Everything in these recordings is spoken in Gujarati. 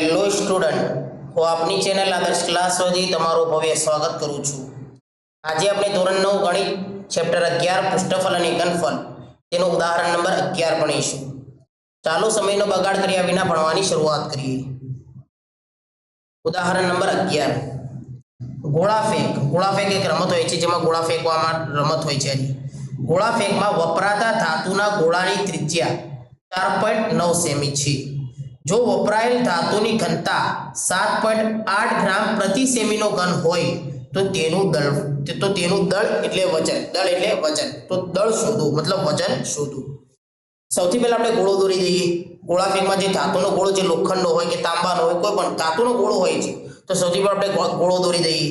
હેલો સ્ટુડન્ટ હું આપની ચેનલ આદર્શ ક્લાસમાંથી તમારું ભવ્ય સ્વાગત કરું છું. આજે આપણે ધોરણ નવ ગણિત ચેપ્ટર અગિયાર, પૃષ્ઠફળ અને ઘનફળ તેનું ઉદાહરણ નંબર અગિયાર ભણીશું ચાલો સમયનો બગાડ કર્યા વિના ભણવાની શરૂઆત કરીએ. ઉદાહરણ નંબર અગિયાર. ગોળા ફેંક ગોળા ફેંક એક રમત હોય છે, જેમાં ગોળા ફેંકવામાં રમત હોય છે. ગોળા ફેંકમાં વપરાતા ધાતુના ગોળાની ત્રિજ્યા ચાર પોઈન્ટ નવ સેમી છે. જો વપરાયેલ ધાતુની ઘનતા સાત પોઈન્ટ આઠ ગ્રામ પ્રતિ સેમીનો ઘન હોય, તો તેનું દળ, તો તેનું દળ એટલે વજન, દળ એટલે વજન. તો દળ શોધો, મતલબ વજન શોધો. સૌથી પહેલા આપણે ગોળો દોરી દઈએ. ગોળા ફેંકમાં જે ધાતુનો ગોળો જે લોખંડનો હોય કે તાંબાનો હોય, કોઈ પણ ધાતુનો ગોળો હોય છે, તો સૌથી પહેલા આપણે ગોળો દોરી દઈએ.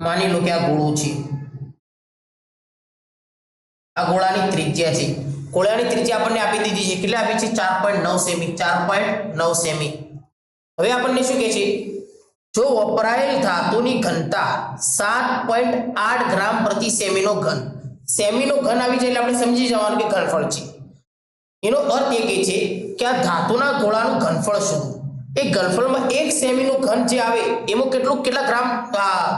માની લો કે આ ગોળો છે. આ ગોળાની ત્રિજ્યા છે. ગોળાની ત્રિજ્યા આપણને આપી દીધી છે. કેટલી આપી છે? ચાર પોઈન્ટ નવ સેમી. ચાર પોઈન્ટ નવ સેમી. હવે આપણને શું કહે છે? જો વપરાયેલ ધાતુની ઘનતા સાત પોઈન્ટ આઠ ગ્રામ પ્રતિ સેમીનો ઘન. સેમીનો ઘન આવી જાય એટલે આપણે સમજી જવાનું કે ઘનફળ છે. એનો અર્થ એ કહે છે કે આ ધાતુના ગોળાનું ઘનફળ શું? એ ઘનફળમાં એક સેમીનું ઘન જે આવે, એમાં કેટલું કેટલા ગ્રામ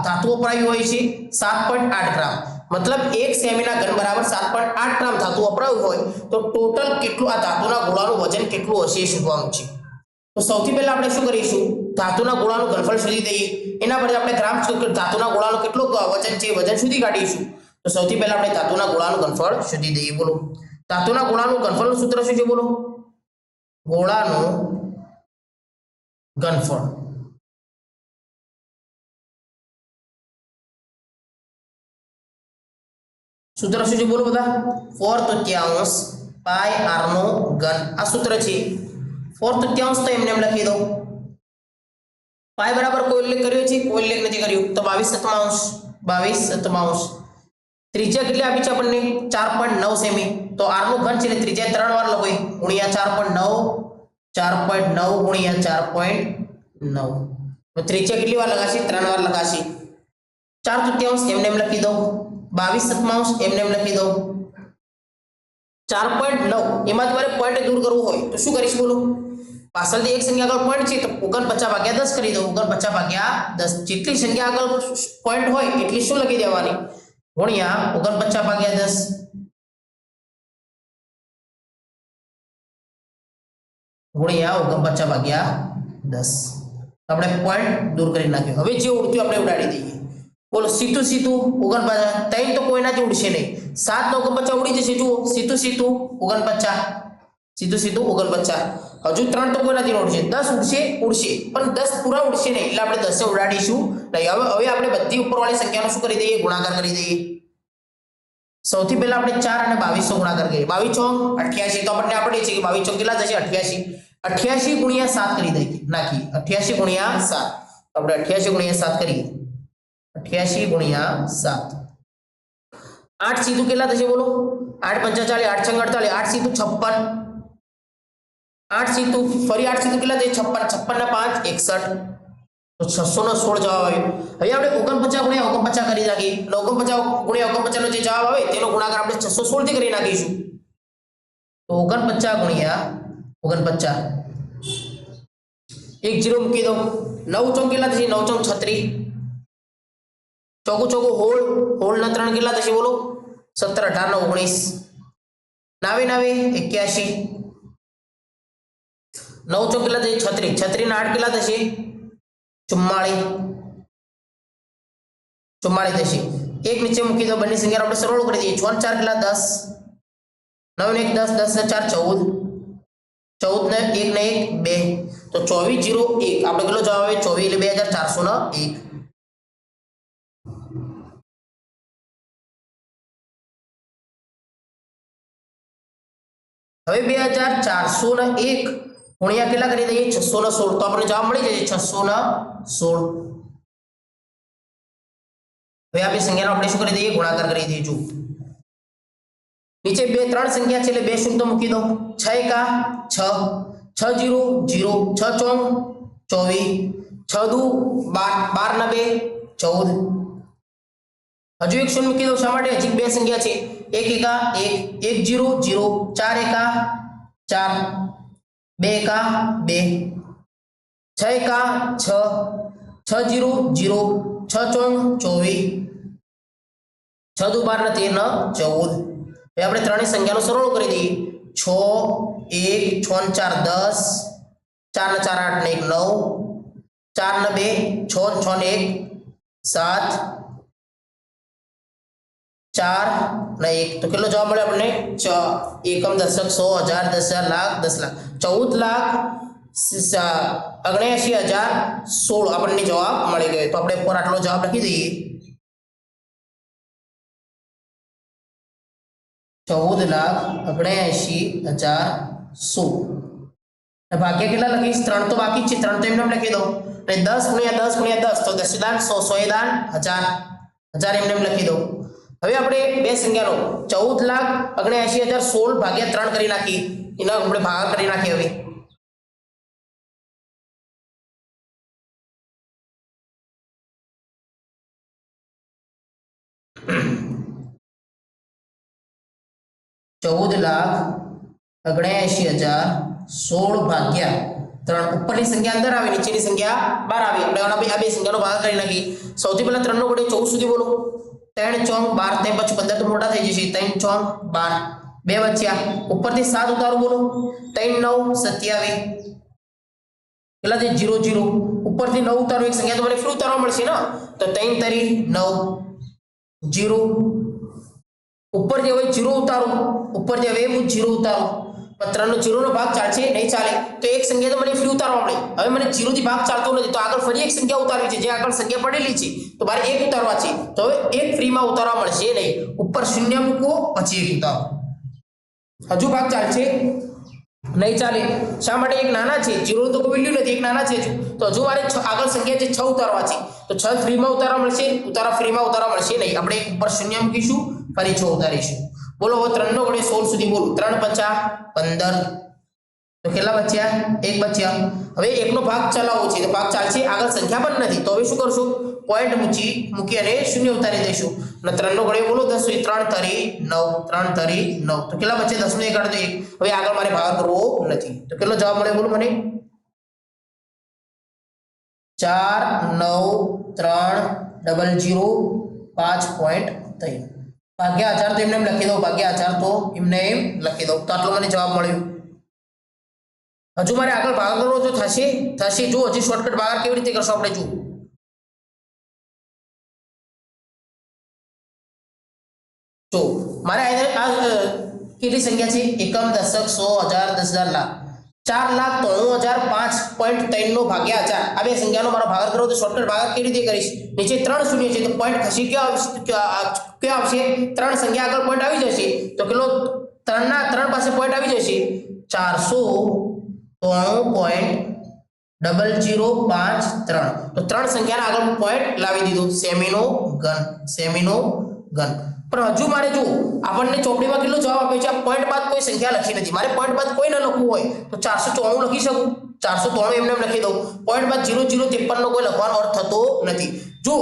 ધાતુ વપરાયું હોય છે? સાત પોઈન્ટ આઠ ગ્રામ. મતલબ એક સેમીના ઘન બરાબર સાત પોઈન્ટ આઠ ગ્રામ ધાતુ વપરાયું હોય તો ટોટલ કેટલું આ ધાતુના ગોળાનું વજન કેટલું હશે એ શોધવાનું છે. તો સૌથી પહેલા આપણે શું કરીશું? ધાતુના ગોળાનું ઘનફળ શોધી દઈએ. એના પછી આપણે ગ્રામ ધાતુના ગોળાનું કેટલું વજન છે વજન સુધી કાઢીશું. તો સૌથી પહેલા આપણે ધાતુના ગોળાનું ઘનફળ શોધી દઈએ. બોલો. ધાતુના ગોળાનું ઘનફળનું સૂત્ર શું છે? બોલો. ગોળાનું ઘનફળ. સૂત્ર શું છે? બોલો બધા. ફોર તૃત્યાંશ પાય આર નો ઘન. આ સૂત્ર છે. ફોર તૃત્યાંશ તો એમને એમ લખી દો. પાય બરાબર કોઈ ઉલ્લેખ કર્યો છે? કોઈ ઉલ્લેખ નથી કર્યો. તો બાવીસ સતમાંશ બાવીસ સતમાંશ ત્રિજ્યા કેટલી આપી છે આપણને? ચાર પોઈન્ટ નવ સેમી. તો આરનું ઘન છે ત્રિજ્યા ત્રણ વાર લખો ગુણ્યા ચાર પોઈન્ટ નવ. ચાર પોઈન્ટ નવ ગુણ્યા ચાર પોઈન્ટ નવ. તો ત્રિજ્યા કેટલી વાર લગાશે ત્રણ વાર લગાશે ચાર તૃત્યાંશ એમને એમ લખી દો. બાવીસ સતમાંશ એમને એમ લખી દો ચાર પોઈન્ટ નવ. એમાં તમારે પોઈન્ટ દૂર કરવું હોય તો શું કરીશ બોલો? પાછળથી એક સંખ્યા આગળ પોઈન્ટ છે તો ઓગણ પચાસ ભાગ્યા દસ કરી દો ઓગણ પચાસ ભાગ્યા દસ. જેટલી સંખ્યા આગળ પોઈન્ટ હોય એટલી શું લખી દેવાની? ગુણ્યા ઓગણ પચાસ ભાગ્યા દસ. ગુણ્યા ઓગણ પચાસ ભાગ્યા દસ. આપણે પોઈન્ટ દૂર કરી નાખ્યો. હવે જે ઉડતું આપણે ઉડાડી દઈએ. બોલો, સીધું સીધું ઓગણપચાસ. ત્રણ તો કોઈનાથી ઉડશે નહીં. સાત ને ઓગણપચાસ ઉડી જશે, જુઓ. સીધું સીતું ઓગણપચાસ. સીધું સીધું ઓગણપચાસ. હજુ ત્રણ તો કોઈનાથી ઉડશે. દસ ઉડશે ઉડશે. પણ દસ પૂરા ઉડશે નહીં. એટલે આપણે દસે ઉડાડીશું. નહીં, હવે હવે આપણે બધી ઉપરવાળી સંખ્યાનો શું કરી દઈએ? ગુણાકાર કરી દઈએ. સૌથી પહેલા આપણે ચાર અને બાવીસો ગુણાકાર કરીએ. બાવીસ છો અઠ્યાસી. તો આપણને આપણે છે કે બાવીસ છો કેટલા થશે? અઠ્યાસી. અઠ્યાસી ગુણ્યા સાત કરી દઈએ નાખી અઠ્યાસી ગુણ્યા સાત. આપણે અઠ્યાસી ગુણ્યા સાત કરીએ. અઠ્યાસી ગુણ્યા સાત. આઠ સીધું કેટલા થશે બોલો? આઠ પંચા ચાલીસ આઠ છંગ અડતાલીસ આઠ સીધું છપ્પન. આઠ સીધું, ફરી આઠ સીધું કેટલા થશે છપ્પન છપ્પન ના પાંચ, એકસઠ. તો છસો નો સોળ જવાબ આવ્યો. હવે આપણે ઓગણપચાસ ગુણ્યા ઓગણપચાસ કરી નાખીએ. એટલે ઓગણપચાસ ગુણ્યા ઓગણપચાસ નો જે જવાબ આવે, તેનો ગુણાકાર આપણે છસો સોળથી કરી નાખીશું. તો ઓગણપચાસ ગુણ્યા ઓગણપચાસ. એક જીરો મૂકી દો નવ ચોક કેટલા થશે? નવ ચોક છત્રીસ. ચોકું ચોકું હોળ હોળ ના ત્રણ કેટલા થશે બોલો? સત્તર અઢાર ને ઓગણીસ. નાવે નાવે એક્યાસી નવ ચોક કેટલા થશે? છત્રીસ. છત્રીસ આઠ કેટલા થશે? ચુમ્માળીસ. ચુમ્માળીસ થશે. એક નીચે મૂકી દો બંને સંખ્યા આપણે સરળ કરી દઈએ. છ ચાર કેટલા? દસ. નવ ને એક, દસ દસ ને ચાર, ચૌદ. ચૌદ ને એક ને એક, બે. તો ચોવીસ, જીરો, એક. આપણે કેટલો જવાબ આવે? ચોવીસ એટલે બે હજાર ચારસો ને એક. હવે બે હજાર ચારસો ને એક ગુણ્યા કેટલા કરી દઈએ? છસો ને સોળ. તો આપણને જવાબ મળી જશે છસો ને સોળ. હવે આપણી સંખ્યાનો આપણે શું કરી દઈએ? ગુણાકાર કરી દઈએ. જુઓ. નીચે બે, ત્રણ સંખ્યા છે એટલે બે શૂન્ય મૂકી દો. છ એકા, છ. છ જીરો જીરો. છ ચોમ ચોવીસ. છ દુ, બાર. બાર ને બે, ચૌદ. હજુ એક શૂન્ય મૂકી દો. શા માટે? હજી બે સંખ્યા છે. એક એકા, એક એક જીરો જીરો, ચાર એકા, ચાર, બે એકા, બે. છ એકા, છ છ જીરો જીરો, છ ચોંગ ચોવીસ. છ દુ બાર ને તેર ને ચૌદ. હવે આપણે ત્રણેય સંખ્યાનો સરવાળો કરી દઈએ. છ, એક, છ ને ચાર, દસ. ચાર ને ચાર, આઠ ને એક, નવ. ચાર ને બે, છ ને છ ને એક, સાત. ચાર ને એક. તો કેટલો જવાબ મળે આપણને? ચ એકમ દશક સો હજાર દસ હજાર લાખ દસ લાખ. ચૌદ લાખ અગણ્યાસી હજાર સોળ આપણને જવાબ મળી ગયો. તો આપણે ઉપર આટલો જવાબ લખી દઈએ. ચૌદ લાખ અગણ્યાસી હજાર સોળ. અને ભાગ્ય કેટલા લખીશ? ત્રણ તો બાકી છે. ત્રણ તો એમને એમ લખી દો અને દસ ગુણ્યા દસ ગુણ્યા દસ, તો દસ દાન સો સો દાન હજાર. હજાર એમને એમ લખી દો હવે આપણે બે સંખ્યાનો ચૌદ લાખ અગણ્યાસી હજાર સોળ ભાગ્યા ત્રણ કરી નાખી. એના આપણે ભાગ કરી નાખીએ હવે. ચૌદ લાખ અગણ્યાસી હજાર સોળ ભાગ્યા ત્રણ. ઉપરની સંખ્યા અંદર આવે, નીચેની સંખ્યા બહાર આવે. આપણે આ બે સંખ્યાનો ભાગ કરી નાખી. સૌથી પહેલા ત્રણનો વડે ચૌદ સુધી બોલો. ત્રણ ચોંગ બાર તે પછી પંદર તો મોટા થઈ જશે. ત્રણ ચોંગ બાર. બે વચ્યા ઉપરથી સાત ઉતારું બોલો. ત્રણ નવ સત્યાવીસ. કેટલા છે જીરો જીરો. ઉપરથી નવ ઉતારો, એક સંખ્યા તો મને ફ્રી ઉતારવા મળશે ને? તો ત્રણ તરી નવ. જીરો. ઉપર જે હવે જીરો ઉતારો. ઉપર જે હવે હું જીરો ઉતારો. પણ ત્રણનો જીરોનો ભાગ ચાલશે, નહીં ચાલે, તો એક સંખ્યા તો મને ફ્રી ઉતારવા મળે. હવે મને જીરોથી ભાગ ચાલતો નથી, તો આગળ ફરી એક સંખ્યા ઉતારવી છે, જે આગળ સંખ્યા પડેલી છે, તો મારે એક ઉતારવા છે. તો હવે એક ફ્રીમાં ઉતારવા મળશે નહીં. ઉપર શૂન્ય મૂકો, પછી એક ઉતારો. હજુ ભાગ ચાલશે, નહીં ચાલે. શા માટે? એક નાના છે જીરો તો કોઈ વેલ્યુ નથી, એક નાના છે તો હજુ મારે આગળ સંખ્યા છે, છ ઉતારવા છે. તો છ ફ્રીમાં ઉતારવા મળશે, ઉતારા ફ્રીમાં ઉતારવા મળશે નહીં. આપણે એક ઉપર શૂન્ય મૂકીશું, ફરી છ ઉતારીશું. બોલો હવે ત્રણનો વડે સોળ સુધી બોલો. ત્રણ પચા પંદર. તો કેટલા બચ્યા? એક બચ્યા. હવે એકનો ભાગ ચલાવવો છે. તો ભાગ ચાલશે, આગળ સંખ્યા પણ નથી. તો હવે શું કરશું? પોઈન્ટ મૂકી મૂકી અને શૂન્ય ઉતારી દઈશું. અને ત્રણનો ઘડે બોલો, દસ સુધી ત્રણ તરી નવ. ત્રણ તરી નવ. તો કેટલા બચ્યા? દસ નો એક અડધો એક. હવે આગળ મારે ભાગ કરવો નથી. તો કેટલો જવાબ મળે બોલો મને? ચાર, નવ, ત્રણ ડબલ જીરો પાંચ પોઈન્ટ ત્રણ. ભાગ્યા હજાર તો એમને એમ લખી દો ભાગ્યા હજાર તો એમને એમ લખી દો તો આટલો મને જવાબ મળ્યો. હજુ મારે આગળ ભાગ કરવો તો થશે થશે. જો હજી શોર્ટકટ ભાગાકાર કેવી રીતે કરશો આપણે જો મારે આ આ, કેટલી સંખ્યા છે? એકમ દશક સો હજાર દસ હજાર લાખ. ચાર લાખ ત્રણું હજાર પાંચ પોઈન્ટ ત્રણ નો ભાગ્યા હજાર આ બે સંખ્યાનો મારો ભાગાકાર કરવો તો શોર્ટકટ ભાગાકાર કેવી રીતે કરીશ? નીચે ત્રણ શૂન્ય છે, તો પોઈન્ટ ખસી ક્યાં આવશે? ક્યાં આવશે? ત્રણ સંખ્યા આગળ પોઈન્ટ આવી જશે. તો કેટલો? ત્રણના, ત્રણ પાસે પોઈન્ટ આવી જશે. ચારસો ત્રણું પોઈન્ટ ડબલ જીરો પાંચ ત્રણ. તો ત્રણ સંખ્યાના આગળ પોઈન્ટ લાવી દીધું. સેમીનો ઘન સેમીનો ઘન. પણ હજુ મારે જો આપણને ચોપડીમાં કેટલો જવાબ આપ્યો છે? આ પોઈન્ટ બાદ કોઈ સંખ્યા લખી નથી. મારે પોઈન્ટ બાદ કોઈ ન લખવું હોય તો ચારસો ચોણું લખી શકું. ચારસો ત્રણું એમને લખી દઉં. પોઈન્ટ બાદ જીરો જીરો ત્રેપનનો કોઈ લખવાનો અર્થ થતો નથી. જો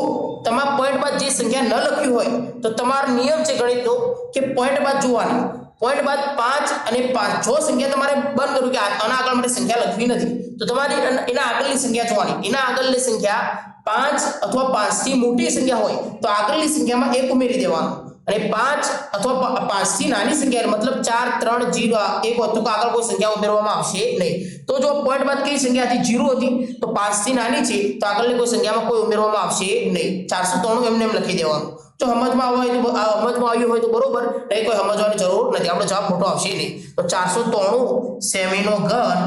તમારા પોઈન્ટ બાદ જે સંખ્યા ન લખી હોય તો તમારો નિયમ છે ગણિતનો કે પોઈન્ટ બાદ જોવાની. પોઈન્ટ બાદ પાંચ અને પાંચ. છ સંખ્યા તમારે બંધ કરવું કે આના આગળ માટે સંખ્યા લખવી નથી, તો તમારી એના આગળની સંખ્યા જોવાની. એના આગળની સંખ્યા પાંચ અથવા પાંચથી મોટી સંખ્યા હોય તો આગળની સંખ્યામાં એક ઉમેરી દેવાનું. અને પાંચ અથવા પાંચથી નાની સંખ્યા મતલબ ચાર, ત્રણ, જીરો એક હોય કે આગળ કોઈ સંખ્યા ઉમેરવામાં આવશે નહીં. તો જો પોઈન્ટ બાદ કઈ સંખ્યા હતી જીરો હતી, તો પાંચથી નાની છે, તો આગળની કોઈ સંખ્યામાં કોઈ ઉમેરવામાં આવશે નહીં. ચારસો ત્રણું એમને એમ લખી દેવાનું. જો સમજમાં આવ્યું હોય તો સમજમાં આવ્યું હોય તો બરોબર, નહીં કોઈ સમજવાની જરૂર નથી. આપણો જવાબ ખોટો આવશે નહીં. તો ચારસો ત્રણું સેમીનો ઘન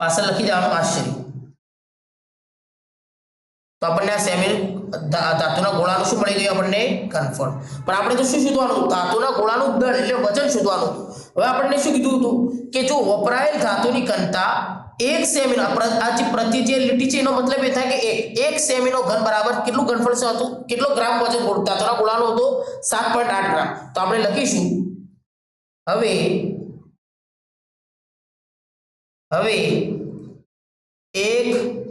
પાછળ લખી દેવાનું આશ્ચર્ય. તો આપણને આ સેમી ધાતુના ગોળાનું શું મળી ગયું આપણને? ઘનફળ પણ આપણે તો શું શોધવાનું? ધાતુના ગોળાનું દળ એટલે વજન શોધવાનું. હવે આપણને શું કીધું હતું? કે જો વપરાયેલ ધાતુની ઘનતા એક સેમીનો, આ જે પ્રતિ જે લીટી છે એનો મતલબ એ થાય કે એક. એક સેમીનો ઘન બરાબર કેટલું ઘનફળ છે હતું? કેટલો ગ્રામ વજન ધાતુના ગોળાનો હતો? સાત પોઈન્ટ આઠ ગ્રામ. તો આપણે લખીશું. હવે હવે, એક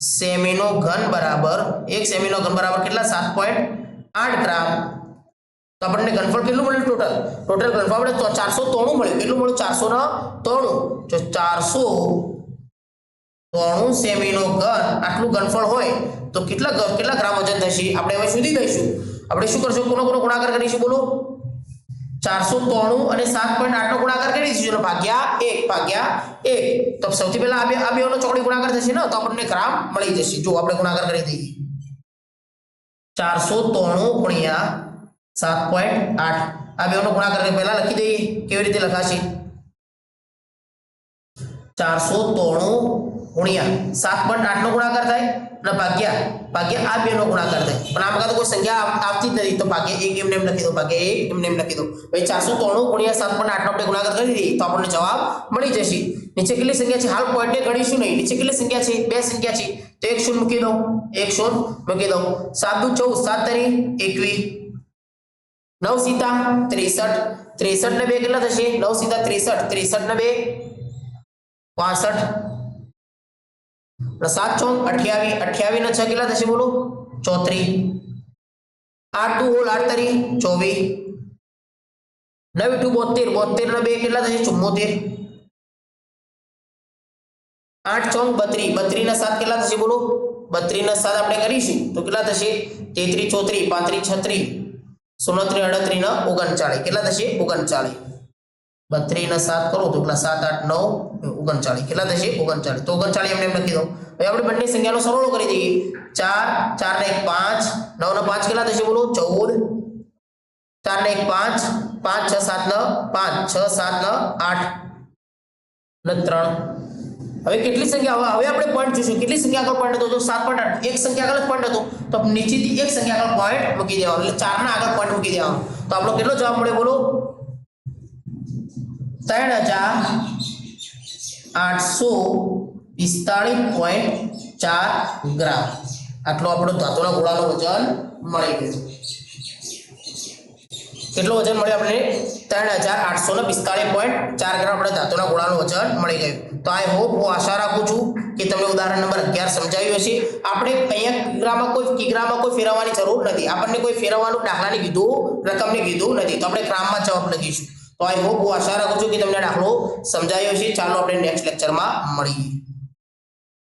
સેમીનો ઘન બરાબર, એક સેમીનો ઘન બરાબર કેટલા? સાત પોઈન્ટ આઠ ગ્રામ. તો આપણને ઘનફળ કેટલું મળ્યું ટોટલ ટોટલ ઘનફળ આપણે ચારસો ત્રણું મળ્યું. કેટલું મળ્યું? ચારસો ને ત્રણું જો ચારસો ત્રણું સેમીનો ઘન આટલું ઘનફળ હોય, તો કેટલા કેટલા ગ્રામ વજન થશે? આપણે હવે શોધી દઈશું. આપણે શું કરશું? કોનો કોનો ગુણાકાર કરીશું? બોલો. ચારસો તોણું અને સાત પોઈન્ટ આઠનો ગુણાકાર કરી દઈશું ભાગ્યા એક ભાગ્યા એક. તો સૌથી પહેલા આ બે, આ બેનો ચોકડી ગુણાકાર થશે ને? તો આપણને ગ્રામ મળી જશે. જો આપણે ગુણાકાર કરી દઈએ. ચારસો ત્રણું ગુણ્યા સાત પોઈન્ટ આઠ. આ બેનો ગુણાકાર કરી પહેલા લખી દઈએ. કેવી રીતે લખાશે? ચારસો ત્રણું ગુણ્યા સાત પોઈન્ટ આઠ નો ગુણાકાર થાય અને ભાગ્યા ભાગ્યા આ બે નો ગુણાકાર થાય પણ આમાં કાં તો કોઈ સંખ્યા આવ- આવતી જ નથી તો ભાગ્યા એક એમને એમ લખી દો ભાગ્યા એક એમને એમ લખી દો ભાઈ ચારસો ત્રણું ગુણ્યા સાત પોઈન્ટ આઠ નો આપણે ગુણાકાર કરી દઈએ તો આપણને જવાબ મળી જશે. નીચે કેટલી સંખ્યા છે? હાલ પોઈન્ટે ગણીશું નહીં. નીચે કેટલી સંખ્યા છે? બે સંખ્યા છે. તો એક શૂન્ય મૂકી દઉં. એક શૂન્ય મૂકી દઉં. સાત દુ ચૌદ, સાત તરી, એકવીસ. નવ સીતા ત્રેસઠ. ત્રેસઠ ને બે કેટલા થશે? નવ સીતા ત્રેસઠ. ત્રેસઠ ને બે, પાસઠ. અને સાત ચોક અઠ્યાવીસ અઠ્યાવી ને છ કેટલા થશે બોલો? ચોત્રીસ. આઠ ટુ હોલ આઠ તરી ચોવીસ. નવ ટુ બોતેર બોતેર ને બે કેટલા થશે? ચુમ્મોતેર આઠ ચોક બત્રી બત્રી ને સાત કેટલા થશે બોલો? બત્રી ને સાત આપણે કરીશું. તો કેટલા થશે? તેત્રી ચોત્રી પાંત્રી છત્રી સુડત્રી અડત્રી ને ઓગણચાળીસ. કેટલા થશે? ઓગણચાળીસ. બત્રીસ ને સાત કરો તો કેટલા સાત, આઠ, નવ, ઓગણચાળીસ. કેટલા થશે? ઓગણચાળીસ. તો ઓગણચાળીસ એમને એમ લખી દો હવે આપણે બંને સંખ્યાનો સરવાળો કરી દઈએ. ચાર ચાર ને એક પાંચ નવ ને પાંચ કેટલા થશે બોલો? ચૌદ. ચાર ને એક પાંચ પાંચ, છ સાત ને પાંચ, છ સાત ને આઠ ને ત્રણ. હવે કેટલી સંખ્યા? હવે આપણે પોઈન્ટ જોઈશું. કેટલી સંખ્યા આગળ પોઈન્ટ હતો? તો સાત પોઈન્ટ આઠ. એક સંખ્યા આગળ પોઈન્ટ હતો. તો નીચેથી એક સંખ્યા આગળ પોઈન્ટ મૂકી દેવાનો. એટલે ચારના આગળ પોઈન્ટ મૂકી દેવાનો. તો આપણો કેટલો જવાબ મળે બોલો? ત્રણ હજાર આઠસો પિસ્તાળીસ પોઈન્ટ ચાર ગ્રામ. આટલો આપણો ધાતુના ગોળાનું વજન મળી ગયું કેટલું વજન મળ્યું આપણે ત્રણ હજાર આઠસો ને પિસ્તાળીસ પોઈન્ટ ચાર ગ્રામ આપણે ધાતુના ગોળાનું વજન મળી ગયું. તો આઈ હોપ હું આશા રાખું છું કે તમને ઉદાહરણ નંબર અગિયાર સમજાવ્યું હશે. આપણે અહીંયા કિગ્રામાં કોઈ કિગ્રામાં કોઈ ફેરવવાની જરૂર નથી. આપણને કોઈ ફેરવવાનું દાખલાની કીધું રકમની કીધું નથી. તો આપણે ગ્રામમાં જવાબ લખીશું. તો આઈ હોપ હું આશા રાખું છું કે તમને દાખલો સમજાયો છે ચાલો આપણે નેક્સ્ટ લેક્ચરમાં મળીએ.